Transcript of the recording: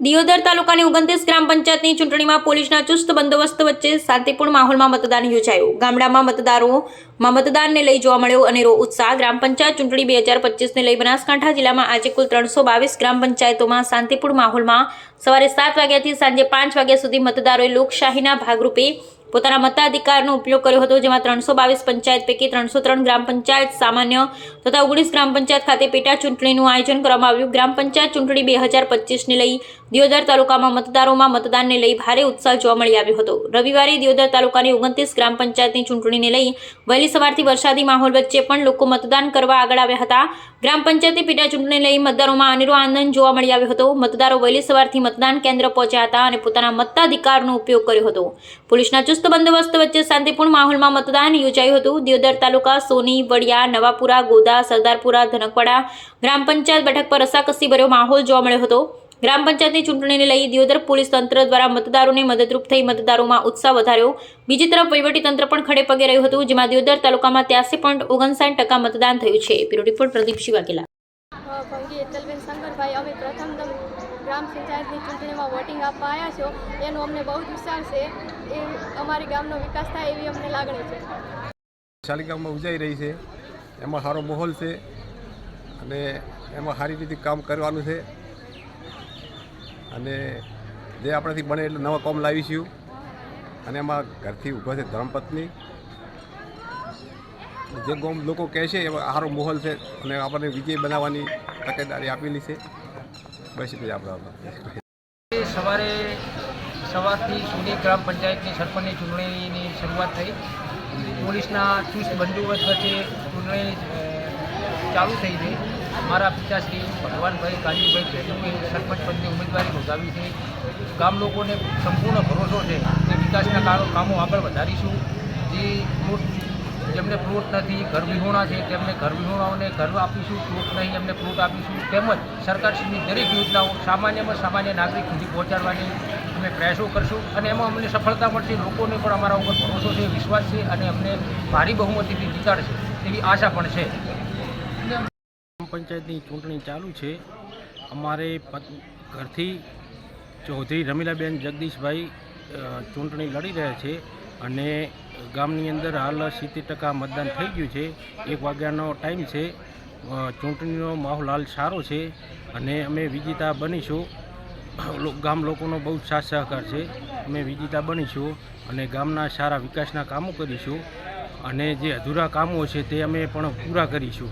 દિયોદર તાલુકાની ઓગણત્રીસ ગ્રામ પંચાયતની ચૂંટણીમાં પોલીસના ચુસ્ત બંદોબસ્ત વચ્ચે શાંતિપૂર્ણ માહોલમાં મતદાન યોજાયું. ગામડામાં મતદારોમાં મતદાનને લઈ જોવા મળ્યો અનેરો ઉત્સાહ. ગ્રામ પંચાયત ચૂંટણી બે હજાર પચીસને લઈ બનાસકાંઠા જિલ્લામાં આજે કુલ ત્રણસો બાવીસ ગ્રામ પંચાયતોમાં શાંતિપૂર્ણ માહોલમાં સવારે સાત વાગ્યાથી સાંજે પાંચ વાગ્યા સુધી મતદારોએ લોકશાહીના ભાગરૂપે પોતાના મતાધિકારનો ઉપયોગ કર્યો હતો, જેમાં ત્રણસો બાવીસ પંચાયત પૈકી ત્રણસો ત્રણ ગ્રામ પંચાયત સામાન્ય તથા ઓગણીસ ગ્રામ પંચાયત ખાતે પેટા ચૂંટણીનું આયોજન કરવામાં આવ્યું. ગ્રામ પંચાયત ચૂંટણી બે હજાર પચીસને લઈ દિયોદર તાલુકામાં મતદારોમાં મતદાનને લઈ ભારે ઉત્સાહ જોવા મળી આવ્યો હતો. રવિવારે દિયોદર તાલુકાની ઓગણત્રીસ ગ્રામ પંચાયતની ચૂંટણીને લઈ વહેલી સવારથી વરસાદી માહોલ વચ્ચે પણ લોકો મતદાન કરવા આગળ આવ્યા હતા. ગ્રામ પંચાયતની પેટા ચૂંટણીને લઈ મતદારોમાં અનેરો આનંદ જોવા મળી આવ્યો હતો. મતદારો વહેલી સવારથી મતદાન કેન્દ્ર પહોંચ્યા હતા અને પોતાના મતાધિકારનો ઉપયોગ કર્યો હતો. પોલીસના ચુસ્ત બંદોબસ્ત વચ્ચે શાંતિપૂર્ણ માહોલમાં મતદાન યોજાયું હતું. દિયોદર તાલુકા સોની, વડિયા, નવાપુરા ગોદા સરદારપુરા, ધનકવાડા ગ્રામ પંચાયત બેઠક પર રસાકસી ભર્યો માહોલ જોવા મળ્યો હતો. ગ્રામ પંચાયતની ચૂંટણીને લઈ દિયોદર પોલીસ તંત્ર દ્વારા મતદારોને મદદરૂપ થઈ મતદારોમાં ઉત્સાહ વધાર્યો. બીજી તરફ વહીવટી તંત્ર પણ ખડે પગે રહ્યું હતું, જેમાં દિયોદર તાલુકામાં ત્યાસી પોઈન્ટ ઓગણસાઠ ટકા મતદાન થયું છે. બ્યુરો રિપોર્ટ પ્રદીપ શિવાકેલા ગ્રામ પંચાયતની ચૂંટણીમાં વોટિંગ આપવા આવ્યા છો, એનો અમને બહુ જ ઉત્સાહ છે. એ અમારી ગામનો વિકાસ થાય એવી અમને લાગણી છે. શાલિકામાં ઉજાઈ રહી છે. એમાં સારો માહોલ છે અને એમાં સારી રીતે કામ કરવાનું છે. અને જે આપણાથી બને એટલે નવા કોમ લાવીશું. અને એમાં ઘરથી ઊભો છે ધર્મપત્ની. જે ગોમ લોકો કહે છે, એમાં સારો માહોલ છે અને આપણને વિજય બનાવવાની તકેદારી આપેલી છે. બસ એટલે સવારે સવારથી સુધી ગ્રામ પંચાયતની સરપંચની ચૂંટણીની શરૂઆત થઈ. પોલીસના ચુસ્ત બંદોબસ્ત વચ્ચે ચૂંટણી ચાલુ થઈ છે મારા પિતાશ્રી ભગવાનભાઈ કાજીભાઈ ભેટુએ સરપંચ પદની ઉમેદવારી નોંધાવી છે. ગામ લોકોને સંપૂર્ણ ભરોસો છે. કે વિકાસના કામો આગળ વધારીશું. જે જેમને પ્લોટ નથી, ઘર વિહોણા છે તેમને ઘર વિહોણાઓને ઘર આપીશું પ્લોટ નહીં, એમને પ્લોટ આપીશું. તેમજ સરકારશ્રીની દરેક યોજનાઓ સામાન્યમાં સામાન્ય નાગરિક સુધી પહોંચાડવાની અમે પ્રયાસો કરશું અને એમાં અમને સફળતા મળશે. લોકોને પણ અમારા ઉપર ભરોસો છે, વિશ્વાસ છે અને અમને ભારી બહુમતીથી જીતાડશે એવી આશા પણ છે. ગ્રામ પંચાયતની ચૂંટણી ચાલુ છે. અમારે ઘરથી ચૌધરી રમીલાબેન જગદીશભાઈ ચૂંટણી લડી રહ્યા છે અને ગામની અંદર હાલ સિત્તેર ટકા મતદાન થઈ ગયું છે. એક વાગ્યાનો ટાઈમ છે. ચૂંટણીનો માહોલ હાલ સારો છે અને અમે વિજેતા બનીશું. ગામ લોકોનો બહુ સાથ સહકાર છે. અમે વિજેતા બનીશું અને ગામના સારા વિકાસના કામો કરીશું અને જે અધૂરા કામો છે તે અમે પણ પૂરા કરીશું.